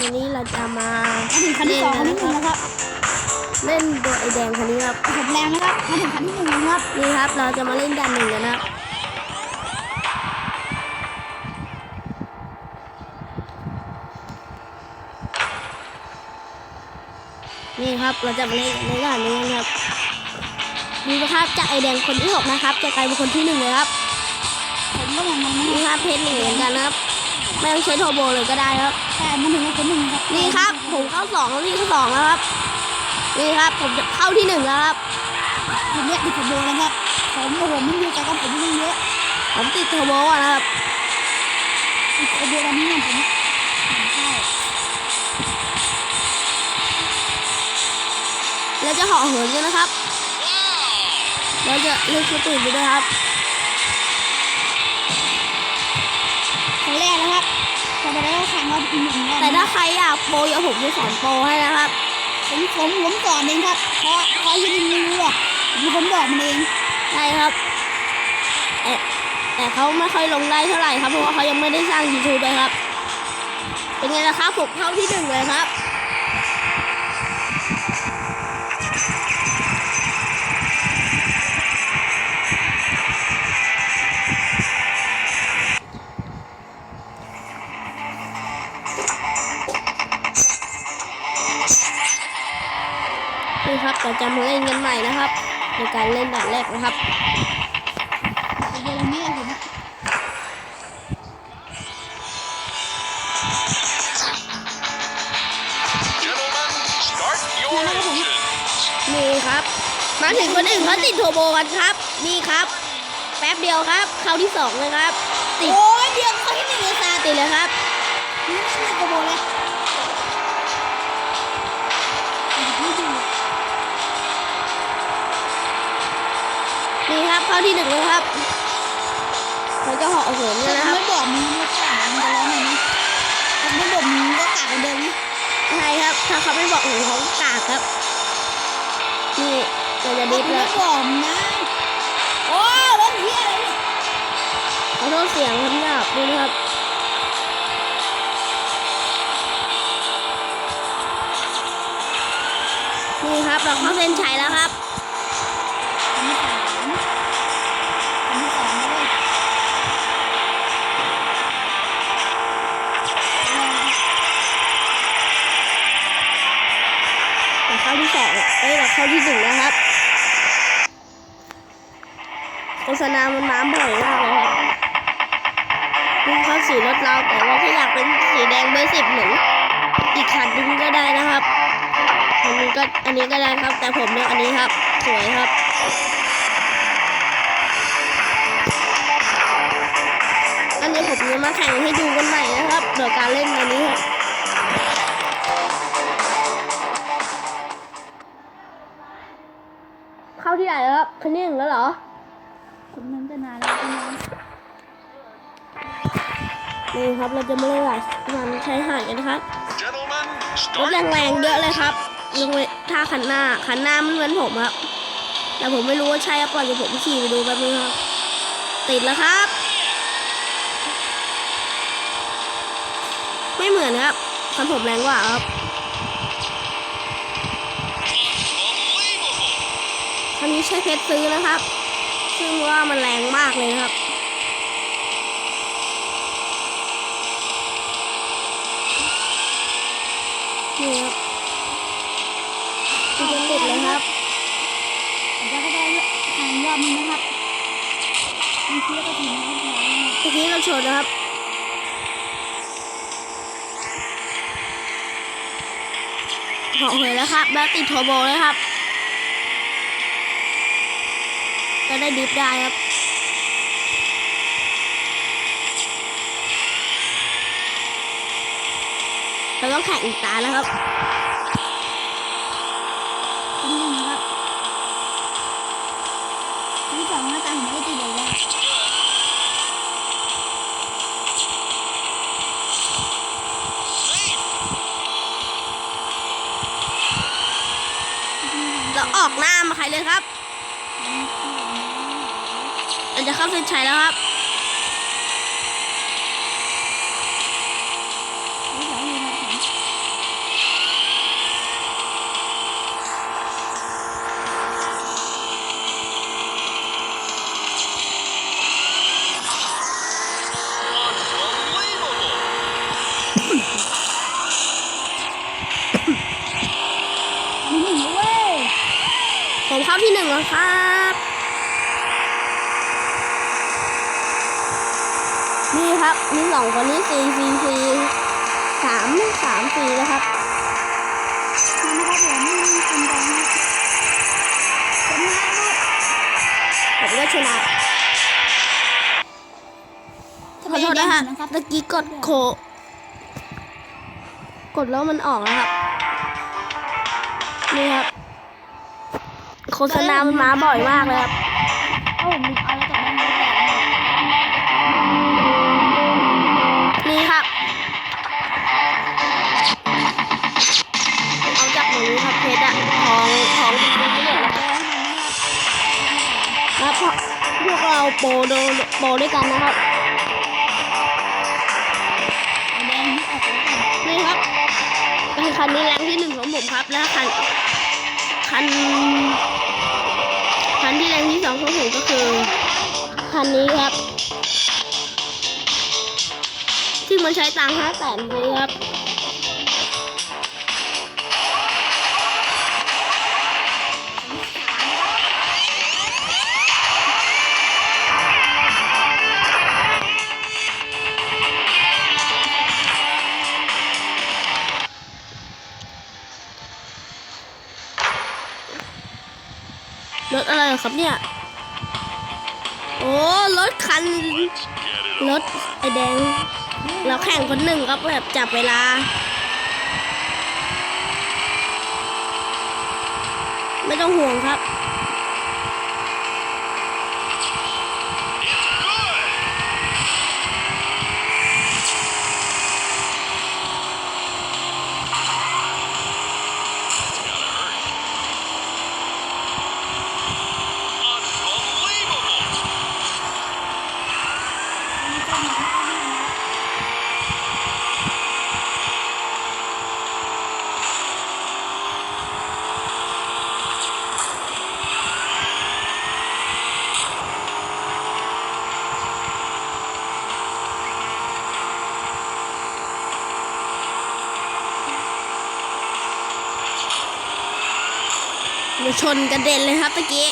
วันนี้เราจะมามาถึงคันที่สองคันที่หนึ่งนะครับ เล่นตัวไอแดงคันนี้ครับผมแรงนะครับมาถึงคันที่หนึ่งนะครับ นี่ครับ เราจะมาเล่นด่านหนึ่งกันนะครับนี่ครับ เราจะมาเล่นในด่านนี้นะครับดูนะครับจากไอแดงคนที่หกนะครับจะกลายเป็นคนที่หนึ่งเลยครับ ผมก็เหมือนกันนะนี่ครับเพชรหนึ่งเหมือนกันนะครับ ไม่ต้องใช้โทโบเลยก็ได้ครับ แต่มาถึงคันหนึ่งครับนี่ครับ ผมเข้าสองแล้วนี่เข้าสองแล้วครับ นี่ครับ ผมจะเข้าที่หนึ่งแล้วครับผมเนี่ยติดผมโบนะครับ ผมโอ้โหมันอยู่แต่กับผมยังเยอะ ผมติดโทโบก่อนนะครับติดผมโบตอนนี้เนี่ยผมใช่แล้วจะห่อเหินกันนะครับแล้วจะเลือกชุดตื่นไปด้วยครับ คนแรกนะครับพอไปแล้วแข่งเราอีกหนึ่งรอบแต่ถ้าใครอยากโปรอย่าผมจะสอนโปรให้นะครับ ผมผมผมสอนเองครับเพราะเพราะยังไม่รู้อะมีผมบอกมันเองใช่ครับแต่แต่เขาไม่ค่อยลงได้เท่าไหร่ครับเพราะว่าเขายังไม่ได้สร้าง YouTube เลยครับ เป็นไงล่ะครับผมเข้าที่หนึ่งเลยครับ เราจะมาเล่นกันใหม่นะครับ ในการเล่นด่านแรกนะครับผมโบตรงนี้ผม Gentlemen, start your engines. นี่ครับ มาถึงคนอื่นเขาติดโทโบกันครับ นี่ครับ แป๊บเดียวครับ เข้าที่สองเลยครับ ติดโอ้ยเดียวเขาที่หนึ่งเลยซาติดเลยครับนี่ไม่ใช่ผมโบเลยีครับเข้าที่หนึ่งเลยครับเราจะเหาะเหินแต่กันะครับไม่บอกมึงม่กล้ามึงจะร้องไงนะถ้าไม่บอกมึงก็กากันเดิมนะใช่ครับ ถ้าเขาไม่บอกหนูเขากากครับ นี่เราจะดิฟแล้วไม่บอกนะโอ้ยรถเฮียอะไรเนี่ยขอโทษเสียงคำหยาบด้วยนะครับนี่ครับเราเข้าเส้นชัยแล้วครับ เข้าที่หนึ่งแล้วครับ โฆษณามันมาบ่อยมากเลยครับนี่เข้าสีรถเราแต่ว่าถ้าอยากเป็นสีแดงเบอร์สิบเหมือนอีกคันนึงก็ได้นะครับอันนี้ก็อันนี้ก็ได้ครับ แต่ผมเลือกอันนี้ครับ สวยครับอันนี้ผมจะมาแข่งให้ดูกันใหม่นะครับโดยการเล่นอันนี้ครับ ที่ไหนแล้วครับคันนี้หนึ่งแล้วเหรอคนนั้นจะนานแล้วคนนั้นนี่ครับเราจะมาเล่นหลายมันใช้หาดกันนะครับ Gentlemen, รถ start แรงๆ your เยอะเลยครับ engines. ลงไปท่าคันหน้าคันหน้ามันเหมือนผมครับ แต่ผมไม่รู้ว่าใช่หรือเปล่าเดี๋ยวผมขี่ไปดูแป๊บนึงครับติดแล้วครับ ไม่เหมือนครับคันผมแรงกว่าครับ คันนี้ใช้เพชรซื้อนะครับ ซึ่งว่ามันแรงมากเลยนะครับนี่ครับคือจะติดเลยครับผมจะก็ได้ทางยอดมึงนะครับมีเพื่อนก็ถึงนะครับเมื่อกี้เราชนนะครับเหาะเหินแล้วครับ แล้วติดโทโบเลยครับ ก็ได้ดิฟได้ครับเราต้องแข่งอีกตาแล้วครับคนหนึ่งนะครับคนที่สองหน้าตาผมไม่ได้ติดเลยว่าเราออกหน้ามาใครเลยครับ เราจะเข้าเส้นชัยแล้วครับผมเข้าที่หนึ่งแล้วค่ะ นี่ครับ มีสองคนนี้สี่สี่สี่สามสามสี่นะครับนี่นะครับผมนี่เป็นแดงนะชนะครับผมก็ชนะขอโทษนะฮะตะกี้กดโค กดแล้วมันออกแล้วครับ นี่ครับ โฆษณามันมาบ่อยมากเลยครับ โปโดโปด้วยกันนะครับแดงนี่ออกแล้วกันนี่ครับเป็นคันนี้แรงที่หนึ่งของผมครับแล้วคันคันคันที่แรงที่สองของผมก็คือคันนี้ครับ ที่มันใช้ตังค์ห้าแสนเลยครับ รถอะไรเหรอครับเนี่ย โอ้รถคันรถไอแดง เราแข่งคนหนึ่งครับแบบจับเวลาไม่ต้องห่วงครับ นกระเด็นเลยครับตะกี้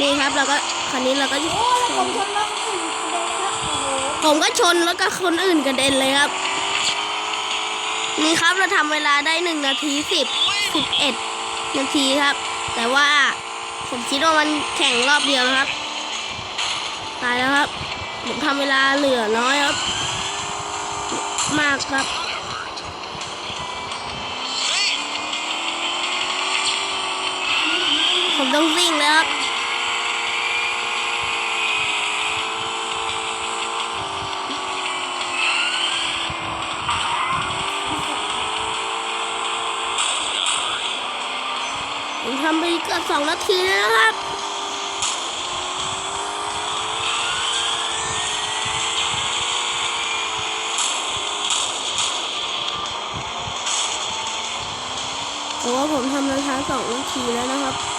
นี่ครับเราก็คันนี้เราก็โอ้แล้วผมชนแล้วคนอื่นแดงครับโอ้โหผมก็ชนแล้วก็คนอื่นกระเด็นเลยครับ นี่ครับเราทำเวลาได้หนึ่งนาทีสิบสิบเอ็ดนาทีครับ แต่ว่าผมคิดว่ามันแข่งรอบเดียวนะครับ ตายแล้วครับ ผมทำเวลาเหลือน้อยครับ มากครับ ต้องวิ่งแล้วครับผมทำไปเกือบสองนาทีแล้วนะครับแต่ว่าผมทำมาช้าสองนาทีแล้วนะครับ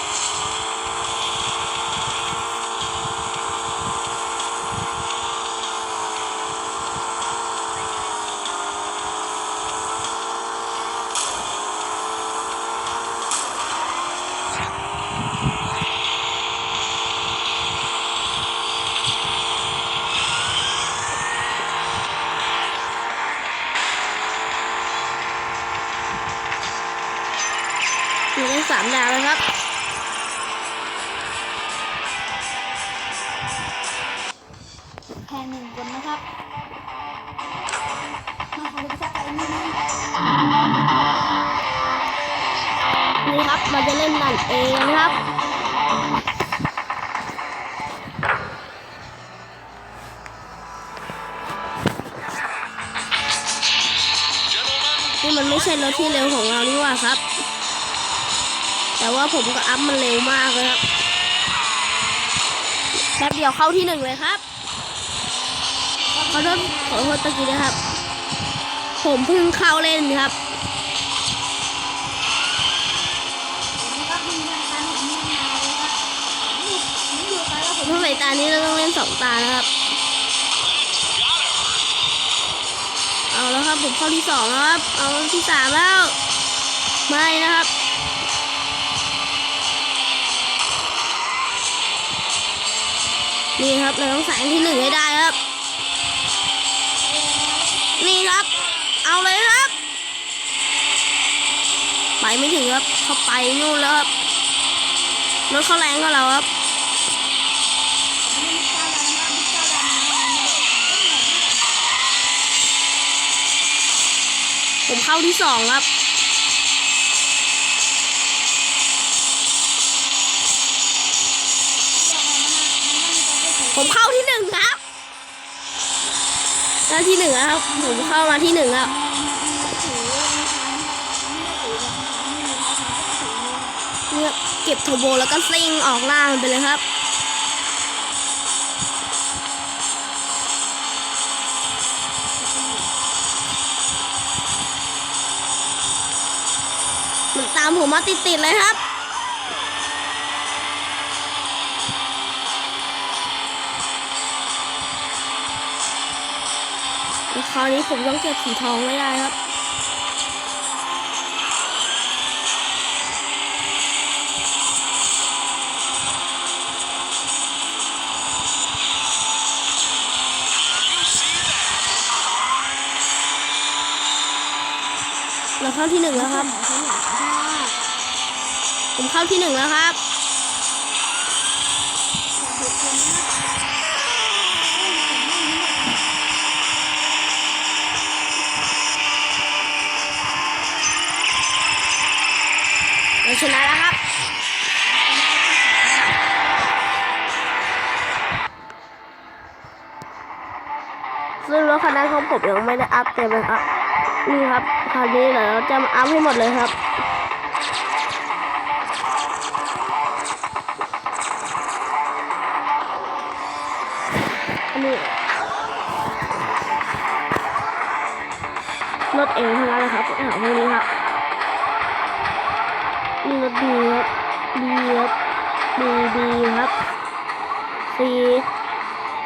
นี่มันไม่ใช่รถที่เร็วของเรานี่หว่าครับ แต่ว่าผมก็อัพมันเร็วมากเลยครับแป๊บเดียวเข้าที่หนึ่งเลยครับขอโทษขอโทษตะกี้นะครับ ผมเพิ่งเข้าเล่นครับนะครับมีงานการของเมืองนาเลยครับนี่นี่ดูไปแล้วผมเพราะในตานี้เราต้องเล่นสองตานะครับ เอาแล้วครับผมเข้าที่สองแล้วครับ เอาที่สามแล้ว ไม่นะครับนี่ครับเราต้องแสงที่หนึ่งให้ได้ครับ นี่ครับ เอาเลยครับ ไปไม่ถึงครับ เขาไปนู่นแล้วครับรถเขาแรงกว่าเราครับ ผมเข้าที่สองครับ ผมเข้าที่หนึ่งครับแล้วที่หนึ่งครับ ผมเข้ามาที่หนึ่งแล้วเนี่ยเก็บโทโบแล้วก็ซิ่งออกล่างไปเลยครับามผมมาติดๆเลยครับคราวนี้ผมต้องเก็บสีทองไม่ได้ครับ เข้าที่หนึ่งแล้วครับผมเข้าที่หนึ่งแล้วครับเราชนะแล้วครับ ซึ่งรถคันนั้นของผมยังไม่ได้อัพเต็มเลยครับ นี่ครับ คราวนี้เดี๋ยวเราจะมาอัพให้หมดเลยครับอันนี้รถเองทั้งนั้นเลยครับถาพวกนี้ครับนี่รถดีครับดีครับดีดีครับซี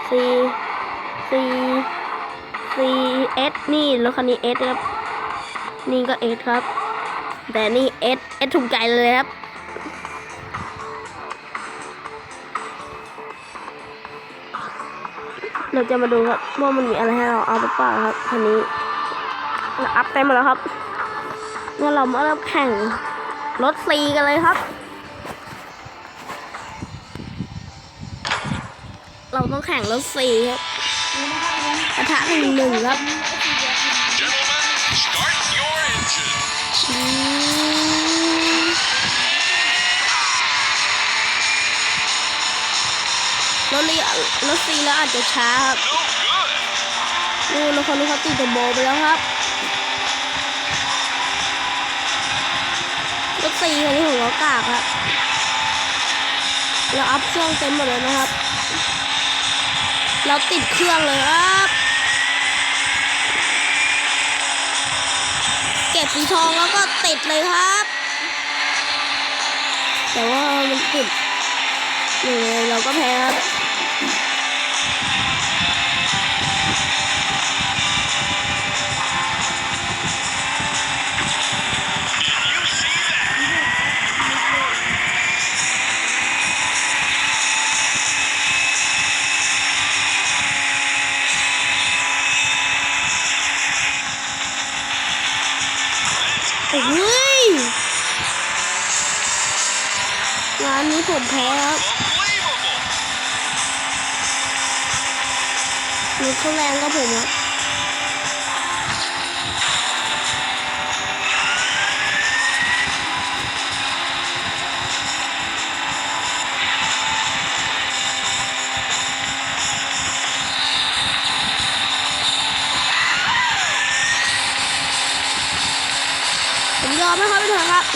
ซีซีซีเอสนี่รถคันนี้เอสครับ นี่ก็เอสครับ แต่นี่เอสเอสถูกใจเลยครับ เราจะมาดูครับว่ามันมีอะไรให้เราเอาหรือเปล่าครับคันนี้เราอัพเต็มมดแล้วครับงั้นเรามาเริ่มแข่งรถฟรีกันเลยครับ เราต้องแข่งรถฟรีครับกระทะหนึ่งหนึ่งครับ รถเรียรถฟรีแล้วอาจจะช้าครับ No good. นี่รถคนเขาติดตัวโบไปแล้วครับ รถฟรีคันนี้ของเรากากครับเราอัพเครื่องเต็มหมดเลยนะครับ เราติดเครื่องเลยครับ ก็บสีทองแล้วก็ติดเลยครับ แต่ว่ามันติดอยู่เลยเราก็แพ้ครับ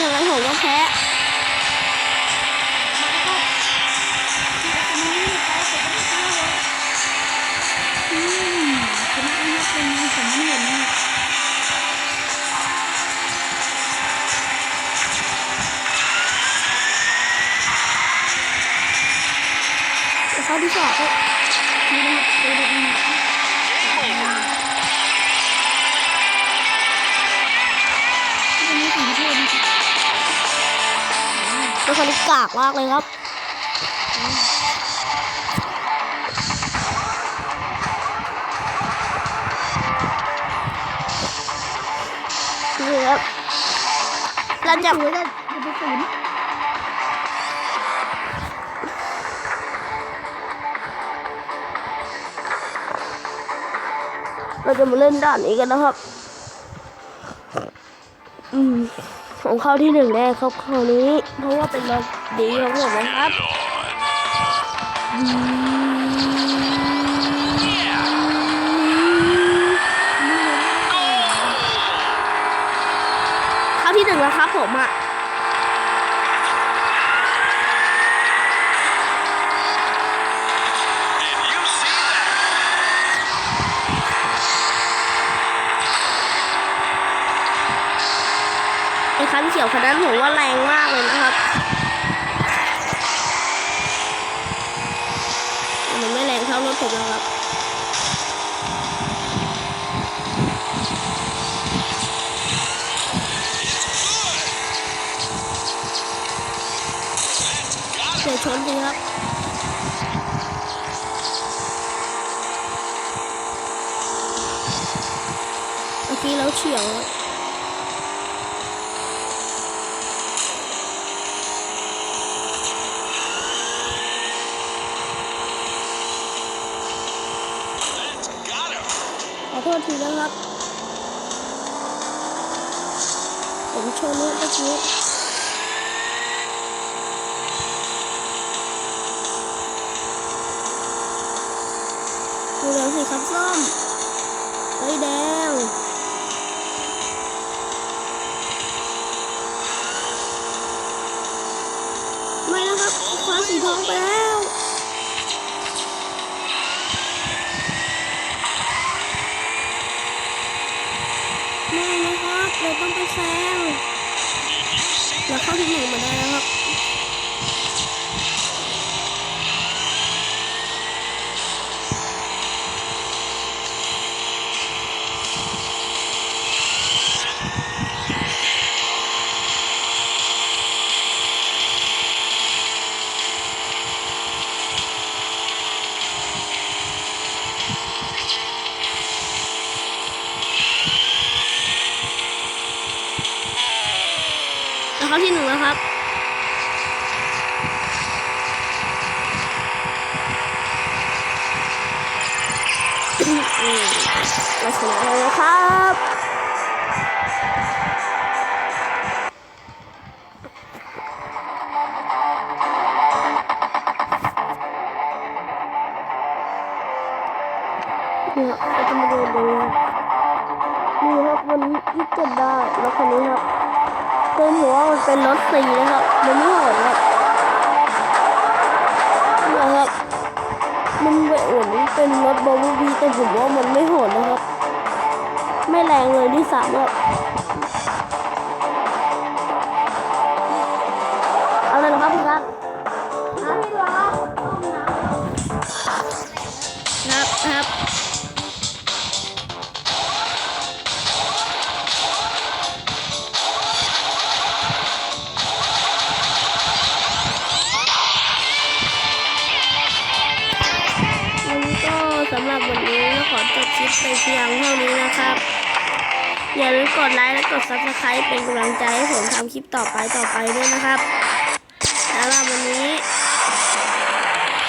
ครับไปเถอะครับองไรผมก็แพ้อืมชนะนะครับเป็นไงผมไม่เห็นนะครับเขาที่สอง เป็นคนกากมากเลยครับนี่ครับเราจะโอ้ยจะจะไปศูนย์เราจะมาเล่นด่านนี้กันนะครับ อืม ผมเข้าที่หนึ่งแน่ครับคราวนี้ เพราะว่าเป็นรถดีของผมนะครับเข้าที่หนึ่งแล้วครับผมอะ คันเขียวคันนั้นผมว่าแรงมากเลยนะครับมันไม่แรงเท่ารถผมแล้วครับเดี๋ยวชนสิครับเมื่อกี้เราเฉียว Got him. ขอโทษทีนะครับ ผมชนเมื่อกี้ดูแล้วสิครับส้ม เป็นรถสีนะครับมันไม่โหดครับนะครับ มันเหมือนเป็นรถบอบูบีแต่ผมว่ามันไม่โหดนะครับ ไม่แรงเลยที่สามครับ ไลค์และกด subscribe เป็นกำลังใจให้ผมทำคลิปต่อไปต่อไปด้วยนะครับแล้ววันนี้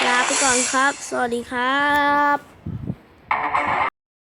ลาไปก่อนครับ สวัสดีครับ